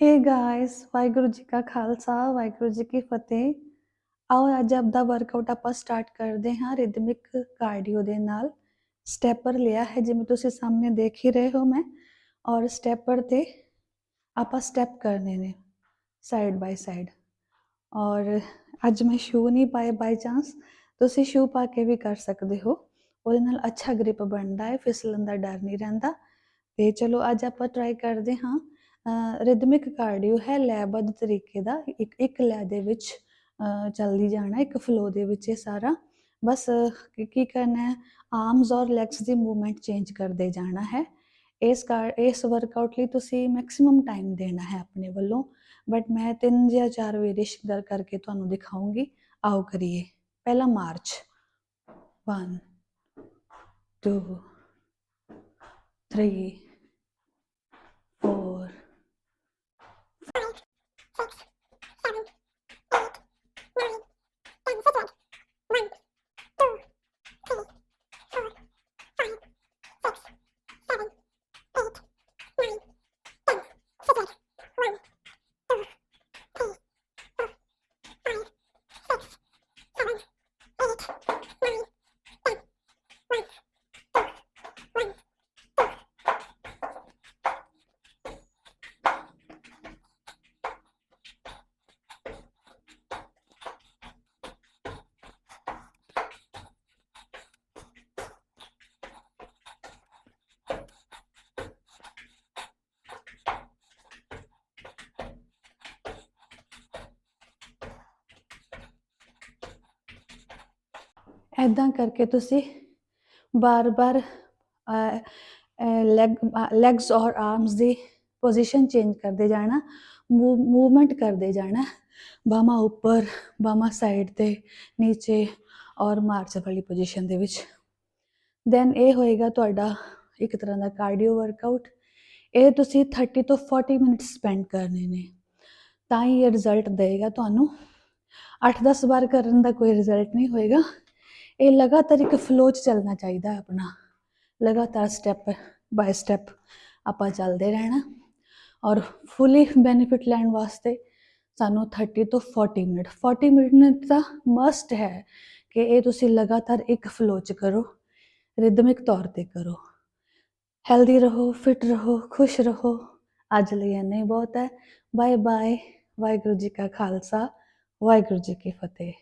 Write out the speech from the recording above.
Hey guys Waheguru ji ਕਾ ਖਾਲਸਾ ਵਾਹਿਗੁਰੂ ਜੀ ਕੀ ਫਤਿਹ ਆਓ ਅੱਜ ਆਪ ਦਾ ਵਰਕਆਊਟ ਆਪਾਂ ਸਟਾਰਟ ਕਰਦੇ ਹਾਂ ਰਿਦਮਿਕ ਕਾਰਡੀਓ ਦੇ ਨਾਲ ਸਟੈਪਰ ਲਿਆ ਹੈ ਜਿਵੇਂ ਤੁਸੀਂ ਸਾਹਮਣੇ ਦੇਖ ਹੀ ਰਹੇ ਹੋ ਮੈਂ ਔਰ ਸਟੈਪਰ ਤੇ ਆਪਾਂ ਸਟੈਪ ਕਰਨੇ ਨੇ ਸਾਈਡ ਬਾਈ ਸਾਈਡ ਔਰ ਅੱਜ ਮੈਂ ਸ਼ੂ ਨਹੀਂ ਪਾਏ ਬਾਈ ਚਾਂਸ ਤੁਸੀਂ ਸ਼ੂ ਪਾ ਕੇ ਵੀ ਕਰ ਸਕਦੇ ਹੋ ਉਹਦੇ ਨਾਲ ਅੱਛਾ ਗ੍ਰਿਪ ਬਣਦਾ ਹੈ ਫਿਸਲਣ ਦਾ ਡਰ ਨਹੀਂ ਰਹਿੰਦਾ ਤੇ ਚਲੋ ਅੱਜ ਆਪਾਂ ਟਰਾਈ ਕਰਦੇ ਹਾਂ ਰਿਦਮਿਕ ਕਾਰਡੀਓ ਹੈ ਲੈਬੱਧ ਤਰੀਕੇ ਦਾ, ਇੱਕ ਇੱਕ ਲੈ ਦੇ ਵਿੱਚ ਚੱਲਦੀ ਜਾਣਾ, ਇੱਕ ਫਲੋ ਦੇ ਵਿੱਚ ਇਹ ਸਾਰਾ। ਬਸ ਕੀ ਕਰਨਾ ਹੈ? ਆਰਮਸ ਔਰ ਲੈਗਸ ਦੀ ਮੂਵਮੈਂਟ ਚੇਂਜ ਕਰਦੇ ਜਾਣਾ ਹੈ। ਇਸ ਕਾਰ, ਇਸ ਵਰਕਆਊਟ ਲਈ ਤੁਸੀਂ ਮੈਕਸਿਮਮ ਟਾਈਮ ਦੇਣਾ ਹੈ ਆਪਣੇ ਵੱਲੋਂ। ਬਟ ਮੈਂ ਤਿੰਨ ਜਾਂ ਚਾਰ ਵੇਰੀਏਸ਼ਨ ਕਰ, ਕਰਕੇ ਤੁਹਾਨੂੰ ਦਿਖਾਉਂਗੀ। ਆਓ ਕਰੀਏ। ਪਹਿਲਾ ਮਾਰਚ 1 2 3 ਐਦਾਂ ਕਰਕੇ ਤੁਸੀਂ ਬਾਰ-ਬਾਰ ਲੈਗ ਲੈਗਸ ਔਰ ਆਰਮਸ ਦੀ ਪੋਜੀਸ਼ਨ ਚੇਂਜ ਕਰਦੇ ਜਾਣਾ ਮੂਵਮੈਂਟ ਕਰਦੇ ਜਾਣਾ, ਬਾਹਾਂ ਉੱਪਰ, ਬਾਹਾਂ ਸਾਈਡ ਤੇ, ਨੀਚੇ ਔਰ ਮਾਰਚ ਵਾਲੀ ਪੋਜੀਸ਼ਨ ਦੇ ਵਿੱਚ। ਦੈਨ ਇਹ ਹੋਏਗਾ ਤੁਹਾਡਾ ਇੱਕ ਤਰ੍ਹਾਂ ਦਾ ਕਾਰਡੀਓ ਵਰਕਆਊਟ ਇਹ ਤੁਸੀਂ 30 ਤੋਂ 40 ਮਿੰਟ ਸਪੈਂਡ ਕਰਨੇ ਨੇ। ਤਾਂ ਹੀ ਇਹ ਰਿਜ਼ਲਟ ਦੇਗਾ ਤੁਹਾਨੂੰ। 8-10 ਵਾਰ ਕਰਨ ਦਾ ਕੋਈ ਰਿਜ਼ਲਟ ਨਹੀਂ ਹੋਏਗਾ। ਇਹ ਲਗਾਤਾਰ ਇੱਕ ਫਲੋ 'ਚ ਚੱਲਣਾ ਚਾਹੀਦਾ ਹੈ ਆਪਣਾ। ਲਗਾਤਾਰ ਸਟੈਪ ਬਾਈ ਸਟੈਪ ਆਪਾਂ ਚੱਲਦੇ ਰਹਿਣਾ ਔਰ ਫੁੱਲੀ ਬੈਨੀਫਿਟ ਲੈਣ ਵਾਸਤੇ ਸਾਨੂੰ 30 ਤੋਂ 40 ਮਿੰਟ 40 ਮਿੰਟ ਦਾ ਮਸਟ ਹੈ ਕਿ ਇਹ ਤੁਸੀਂ ਲਗਾਤਾਰ ਇੱਕ ਫਲੋ 'ਚ ਕਰੋ ਰਿਦਮਿਕ ਤੌਰ ਤੇ ਕਰੋ। ਹੈਲਦੀ ਰਹੋ ਫਿਟ ਰਹੋ, ਖੁਸ਼ ਰਹੋ। ਅੱਜ ਲਈ ਇੰਨਾ ਹੀ ਬਹੁਤ ਹੈ। ਬਾਏ ਬਾਏ ਵਾਹਿਗੁਰੂ ਜੀ ਕਾ ਖਾਲਸਾ, ਵਾਹਿਗੁਰੂ ਜੀ ਕੀ ਫਤਿਹ।